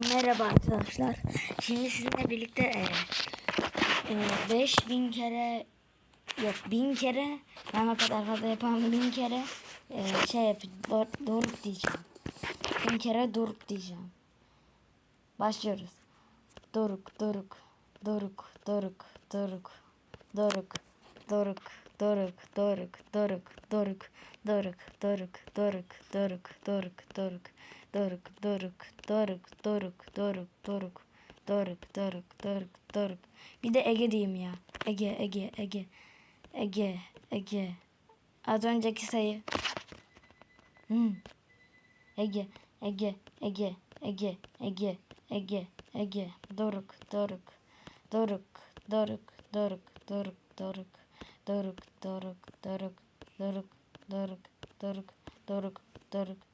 Merhaba arkadaşlar. Şimdi sizinle birlikte e, e, 5000 kere yok 1000 kere ben o kadar fazla yapamam 1000 kere e, şey yap dor, doruk diyeceğim. 1000 kere doruk diyeceğim. Başlıyoruz. Doruk doruk doruk doruk doruk doruk doruk doruk doruk doruk doruk doruk doruk doruk doruk doruk doruk doruk doruk doruk doruk doruk doruk doruk doruk doruk doruk bir de Ege diyeyim ya Ege Ege Ege Ege Ege az önceki sayı hmm. Ege Ege Ege Ege Ege Ege Ege Doruk Doruk Doruk Doruk Doruk Doruk Doruk Doruk Doruk Doruk Doruk Doruk Doruk Doruk Doruk Doruk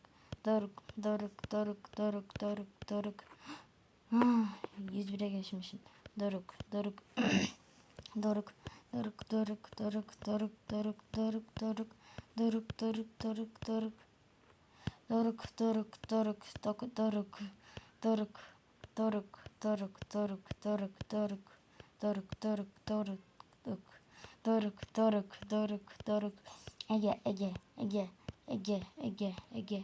Doruk Doruk Doruk Doruk Doruk Doruk Ah, 101'e geçmişim. Doruk Doruk Doruk Doruk Doruk Doruk Doruk Doruk Doruk Doruk Doruk Doruk Doruk Doruk Doruk doruk doruk doruk doruk doruk doruk doruk doruk doruk doruk doruk doruk doruk doruk doruk doruk doruk Ege Ege Ege Ege Ege Ege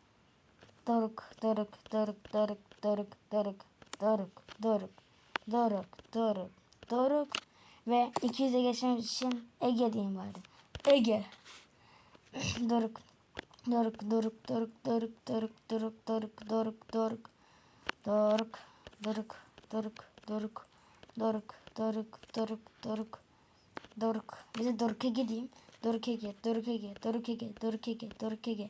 doruk doruk doruk doruk doruk doruk doruk doruk doruk doruk doruk ve 200'e geçmemiz için Ege diyeyim bari. Ege doruk doruk doruk doruk doruk doruk doruk doruk doruk doruk doruk doruk doruk doruk doruk doruk doruk doruk doruk bir de doruk ege diyeyim doruk ege doruk ege doruk ege doruk ege doruk ege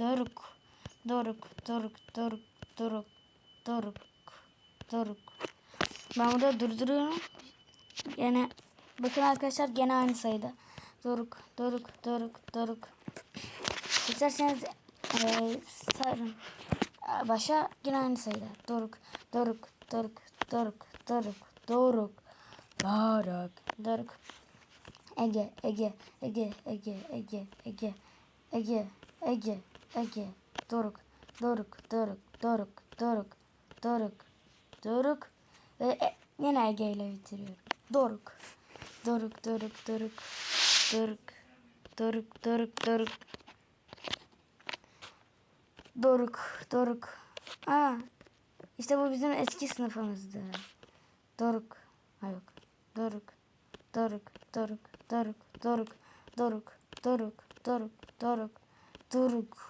Doruk, Doruk, Doruk, Doruk, Doruk, Doruk. Ben burada durduruyorum. Yine bakın arkadaşlar gene aynı sayıda. Doruk, Doruk, Doruk, Doruk. İsterseniz e, sarın. Başa yine aynı sayıda. Doruk, Doruk, Doruk, Doruk, Doruk, Doruk, Doruk, Doruk. Ege, Ege, Ege, Ege, Ege, Ege, Ege, Ege, Ege, Doruk, Doruk, Doruk, Doruk, Doruk, Doruk, Doruk. Ve e, yine Ege ile bitiriyorum. Doruk, Doruk, Doruk, Doruk, Doruk, Doruk, Doruk, Doruk. Doruk, Doruk. Aa, işte bu bizim eski sınıfımızdı. Doruk. Ha yok. Doruk. Doruk, Doruk, Doruk, Doruk, Doruk, Doruk, Doruk, Doruk, Doruk,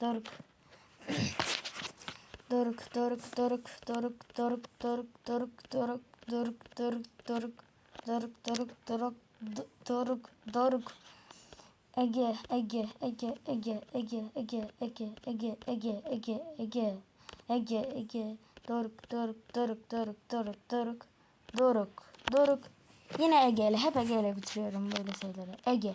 Doruk. Doruk, Doruk, Doruk, Doruk, Doruk, Doruk, Doruk, Doruk, doruk doruk doruk doruk doruk doruk do- doruk doruk Ege Ege Ege Ege Ege Ege Ege Ege Ege Ege Ege Ege Ege doruk doruk doruk doruk doruk doruk doruk doruk Yine Ege hep Ege ile bitiriyorum böyle şeyleri. Ege.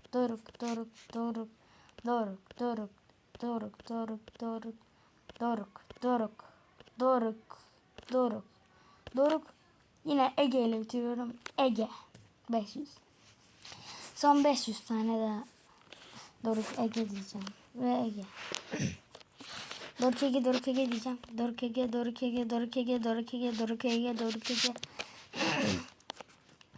Doruk Doruk Doruk Doruk Doruk Doruk Doruk Doruk Doruk Doruk Doruk Doruk Doruk Yine Ege ile bitiriyorum. Ege 500 Son 500 tane daha Doruk Ege diyeceğim. Ve Ege. Doruk Ege, Doruk Ege diyeceğim. Doruk Ege, Doruk Ege, Doruk Ege, Doruk Ege, Doruk Ege, Doruk Ege.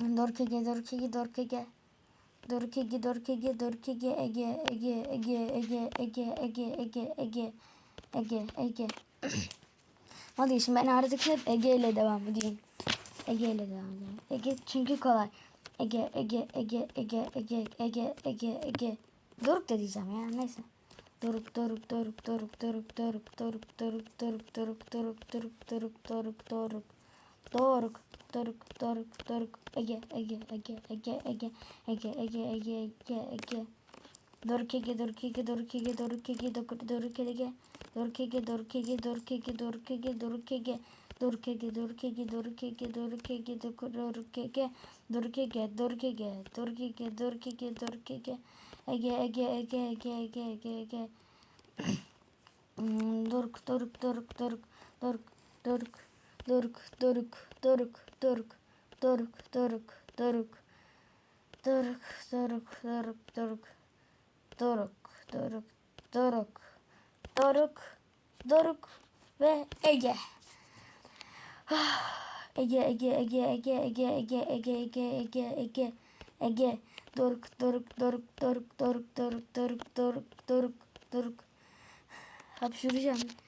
Doruk Ege, Doruk Ege, Doruk Ege. Doruk Ege, Doruk Ege, Doruk Ege, Ege, Ege, Ege, Ege, Ege, Ege, Ege, Ege, Ege, Ege. Hadi şimdi ben artık hep Ege ile devam edeyim. Ege ile devam edeyim. Ege çünkü kolay. Ege, Ege, Ege, Ege, Ege, Ege, Ege, Ege. Doruk da diyeceğim ya neyse. Doruk, doruk, doruk, doruk, doruk, doruk, doruk, doruk, doruk, doruk, doruk, doruk, doruk, doruk, doruk. Doruk, doruk, doruk, doruk. Ege, Ege, Ege, Ege, Ege, Ege, Ege, Ege, Ege, Ege. Doruk Ege, Doruk Ege, Doruk Ege, Doruk Ege, Doruk Ege. Doruk Ege, Doruk Ege, Doruk Ege, Doruk Ege, Doruk Ege. Doruk Ege, Doruk Ege, Doruk Ege, Doruk Ege, Doruk Ege. Doruk Ege, Doruk Ege, Doruk Ege, Doruk Ege, Doruk Ege. Ege, Ege, Ege, Ege, Ege, Ege, Ege. Hmm, Doruk, Doruk, Doruk, Doruk, Doruk, Doruk, Doruk, Doruk, Doruk, Doruk, Doruk, Doruk, Doruk, Doruk, Doruk, Doruk, Doruk, Doruk, Doruk, Doruk, Doruk, Doruk ve Ege. Ege, Ege, Ege, Ege, Ege, Ege, Ege, Ege, Ege, Ege, Ege, Doruk, Doruk, Doruk, Doruk, Doruk, Doruk, Doruk, Doruk, Doruk, Doruk. Hapşuracağım.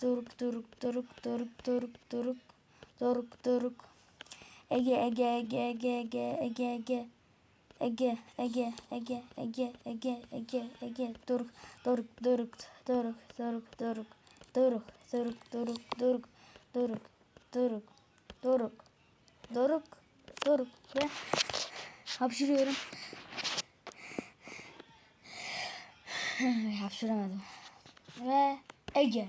Doruk, Doruk, Doruk, Doruk, Doruk, Doruk, Doruk, Doruk. Ege, Ege, Ege, Ege, Ege, Ege, Ege. Ege, Ege, Ege, Ege, Ege, Ege, Ege, Doruk, Doruk, Doruk, Doruk, Doruk, Doruk, Doruk, Doruk, Doruk, Doruk, Doruk, Doruk, Doruk, Doruk, Doruk ve hapşırıyorum. Hapşıramadım. Ve Ege.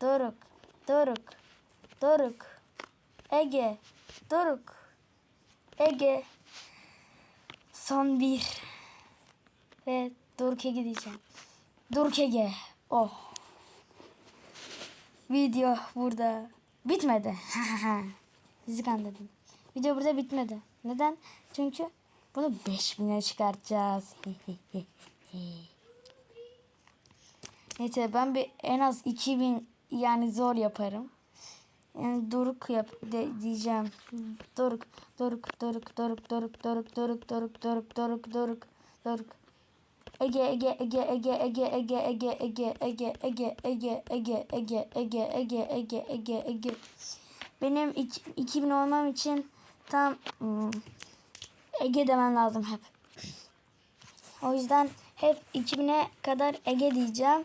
Doruk, Doruk, Ege, Doruk, Ege, son bir ve Doruk Ege diyeceğim. Doruk Ege, oh. Video burada bitmedi. Sizi kandırdım. Video burada bitmedi. Neden? Çünkü bunu 5000'e çıkartacağız. Neyse ben bir en az 2000 yani zor yaparım. Yani doruk yap de, diyeceğim. Doruk, doruk, doruk, doruk, doruk, doruk, doruk, doruk, doruk, doruk, doruk, doruk. Ege, Ege, Ege, Ege, Ege, Ege, Ege, Ege, Ege, Ege, Ege, Ege, Ege, Ege, Ege, Ege, Ege, Ege. Benim iki- 2000 olmam için tam hmm, Ege demem lazım hep. O yüzden hep 2000'e kadar Ege diyeceğim.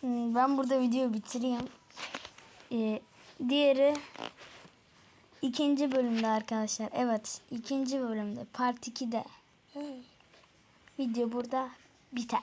Hmm, Ben burada videoyu bitireyim. Ee, diğeri ikinci bölümde arkadaşlar. Evet ikinci bölümde part 2'de. Video burada biter.